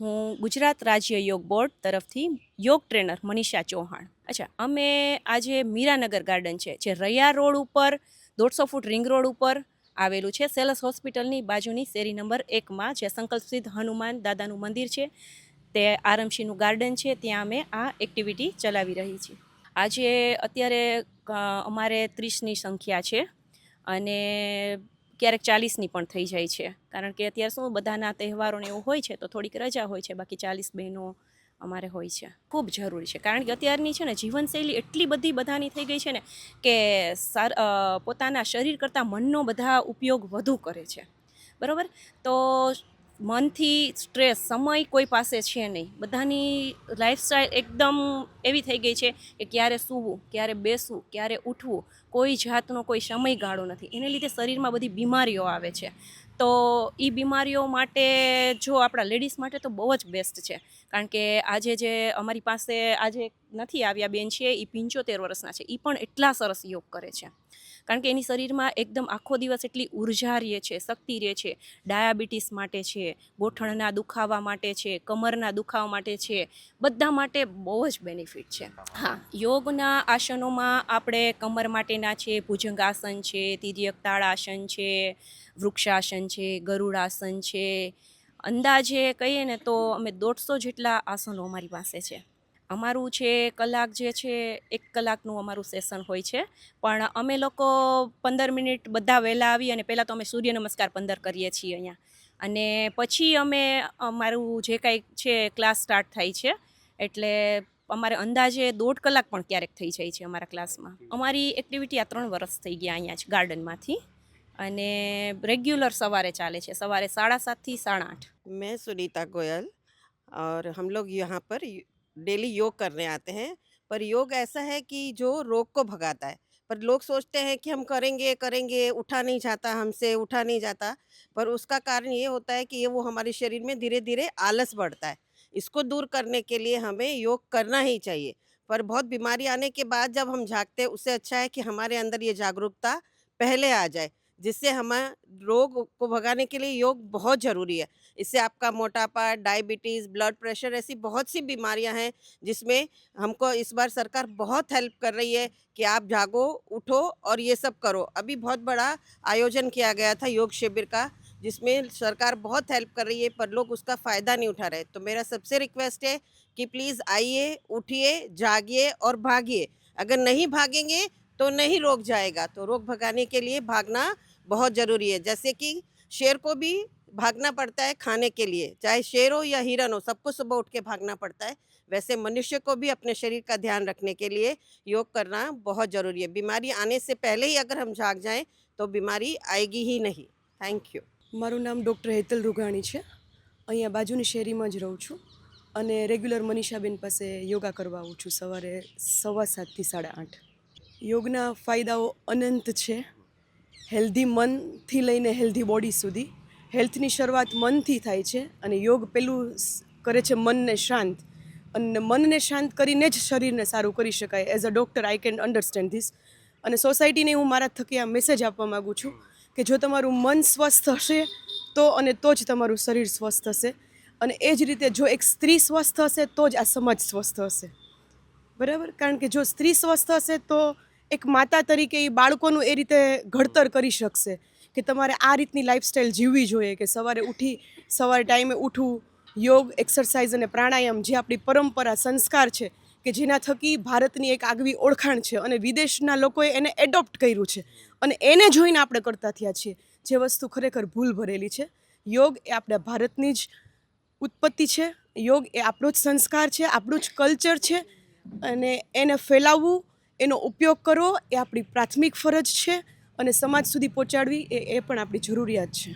હું ગુજરાત રાજ્ય યોગ બોર્ડ તરફથી યોગ ટ્રેનર મનીષા ચૌહાણ. અચ્છા, અમે આજે મીરાનગર ગાર્ડન છે, જે રૈયા રોડ ઉપર, દોઢસો ફૂટ રિંગ રોડ ઉપર આવેલું છે. સેલસ હોસ્પિટલની બાજુની શેરી નંબર એકમાં જે સંકલ્પસિદ્ધ હનુમાન દાદાનું મંદિર છે, તે આરમશીનું ગાર્ડન છે, ત્યાં અમે આ એક્ટિવિટી ચલાવી રહી છીએ. આજે અત્યારે અમારે ત્રીસની સંખ્યા છે અને ક્યારેક ચાલીસની પણ થઈ જાય છે. કારણ કે અત્યારે શું બધાના તહેવારોને એવું હોય છે તો થોડીક રજા હોય છે, બાકી ચાલીસ બહેનો અમારે હોય છે. ખૂબ જરૂરી છે. કારણ કે અત્યારની છે ને જીવનશૈલી એટલી બધી બધાની થઈ ગઈ છે ને કે પોતાના શરીર કરતાં મનનો બધા ઉપયોગ વધુ કરે છે. બરાબર? તો મનથી સ્ટ્રેસ, સમય કોઈ પાસે છે નહીં. બધાની લાઈફસ્ટાઈલ એકદમ એવી થઈ ગઈ છે કે ક્યારે સૂવું, ક્યારે બેસવું, ક્યારે ઉઠવું, કોઈ જાતનો કોઈ સમયગાળો નથી. એને લીધે શરીરમાં બધી બીમારીઓ આવે છે. તો એ બીમારીઓ માટે જો આપણા લેડીઝ માટે તો બહુ જ બેસ્ટ છે. કારણ કે આજે જે અમારી પાસે આજે નથી આવ્યા બેન છે એ પંચોતેર વર્ષના છે. એ પણ એટલા સરસ યોગ કરે છે. કારણ કે એની શરીરમાં એકદમ આખો દિવસ એટલી ઊર્જા રહે છે, શક્તિ રહે છે, ડાયાબિટીસ માટે છે, ગોઠણના દુખાવા માટે છે, કમરના દુખાવા માટે છે, બધા માટે બહુ જ બેનિફિટ છે. હા, યોગના આસનોમાં આપણે કમર માટેના છે, ભુજંગાસન છે તિર્યક તાળાસન છે, વૃક્ષાસન છે, ગરુડાસન છે. અંદાજે કહીએ ને તો અમે દોઢસો જેટલા આસનો અમારી પાસે છે. અમારું છે કલાક જે છે એક કલાકનું અમારું સેશન હોય છે પણ અમે લોકો પંદર મિનિટ બધા વહેલા આવી અને પહેલાં તો અમે સૂર્ય નમસ્કાર પંદર કરીએ છીએ અહીંયા અને પછી અમે અમારું જે કાંઈ છે ક્લાસ સ્ટાર્ટ થાય છે એટલે અમારે અંદાજે દોઢ કલાક પણ ક્યારેક થઈ જાય છે અમારા ક્લાસમાં અમારી એક્ટિવિટી આ ત્રણ વર્ષ થઈ ગયા અહીંયા જ ગાર્ડનમાંથી અને રેગ્યુલર સવારે ચાલે છે સવારે સાડા સાતથી સાડા આઠ मैं सुनीता गोयल और हम लोग यहाँ पर डेली योग करने आते हैं, पर योग ऐसा है कि जो रोग को भगाता है। पर लोग सोचते हैं कि हम करेंगे करेंगे, उठा नहीं जाता हमसे, उठा नहीं जाता, पर उसका कारण ये होता है कि ये वो हमारे शरीर में धीरे धीरे आलस बढ़ता है। इसको दूर करने के लिए हमें योग करना ही चाहिए। पर बहुत बीमारी आने के बाद जब हम जागते हैं, उससे अच्छा है कि हमारे अंदर ये जागरूकता पहले आ जाए। जिससे हमें रोग को भगाने के लिए योग बहुत ज़रूरी है। इससे आपका मोटापा, डायबिटीज़, ब्लड प्रेशर ऐसी बहुत सी बीमारियाँ हैं, जिसमें हमको इस बार सरकार बहुत हेल्प कर रही है कि आप जागो, उठो और ये सब करो। अभी बहुत बड़ा आयोजन किया गया था योग शिविर का, जिसमें सरकार बहुत हेल्प कर रही है, पर लोग उसका फ़ायदा नहीं उठा रहे। तो मेरा सबसे रिक्वेस्ट है कि प्लीज़ आइए, उठिए, जागिए और भागिए। अगर नहीं भागेंगे तो नहीं रोक जाएगा। तो रोग भगाने के लिए भागना बहुत ज़रूरी है जैसे कि शेर को भी भागना पड़ता है खाने के लिए चाहे शेर हो या हिरन हो सबको सुबह उठ के भागना पड़ता है वैसे मनुष्य को भी अपने शरीर का ध्यान रखने के लिए योग करना बहुत ज़रूरी है बीमारी आने से पहले ही अगर हम जाग जाएं तो बीमारी आएगी ही नहीं थैंक यू મારું નામ ડૉક્ટર હેતલ રૂઘાણી છે અહીંયા બાજુની શેરીમાં જ રહું છું અને રેગ્યુલર મનીષાબેન પાસે યોગા કરવા આવું છું સવારે સવા સાતથી સાડા આઠ યોગના ફાયદાઓ અનંત છે હેલ્ધી મનથી લઈને હેલ્ધી બોડી સુધી. હેલ્થની શરૂઆત મનથી થાય છે અને યોગ પેલું કરે છે મનને શાંત. અને મનને શાંત કરીને જ શરીરને સારું કરી શકાય. As a doctor, I can understand this. અને સોસાયટીને હું મારા થકી આ મેસેજ આપવા માગું છું કે જો તમારું મન સ્વસ્થ હશે, તો અને તો જ તમારું શરીર સ્વસ્થ હશે. અને એ જ રીતે જો એક સ્ત્રી સ્વસ્થ હશે, તો જ આ સમાજ સ્વસ્થ હશે. બરાબર? કારણ કે જો સ્ત્રી સ્વસ્થ હશે, તો એક માતા તરીકે એ બાળકોનું એ રીતે ઘડતર કરી શકશે કે તમારે આ રીતની લાઈફસ્ટાઈલ જીવવી જોઈએ કે સવારે ઉઠી, સવારે ટાઈમે ઉઠવું, યોગ એક્સરસાઇઝ અને પ્રાણાયામ જે આપણી પરંપરા, સંસ્કાર છે કે જેના થકી ભારતની એક આગવી ઓળખાણ છે અને વિદેશના લોકોએ એને એડોપ્ટ કર્યું છે અને એને જોઈને આપણે કરતા થયા છીએ. જે વસ્તુ ખરેખર ભૂલ ભરેલી છે. યોગ એ આપણા ભારતની જ ઉત્પત્તિ છે. યોગ એ આપણો જ સંસ્કાર છે, આપણું જ કલ્ચર છે અને એને ફેલાવવું એનો ઉપયોગ કરવો એ આપણી પ્રાથમિક ફરજ છે અને સમાજ સુધી પહોંચાડવી એ એ પણ આપણી જરૂરિયાત છે.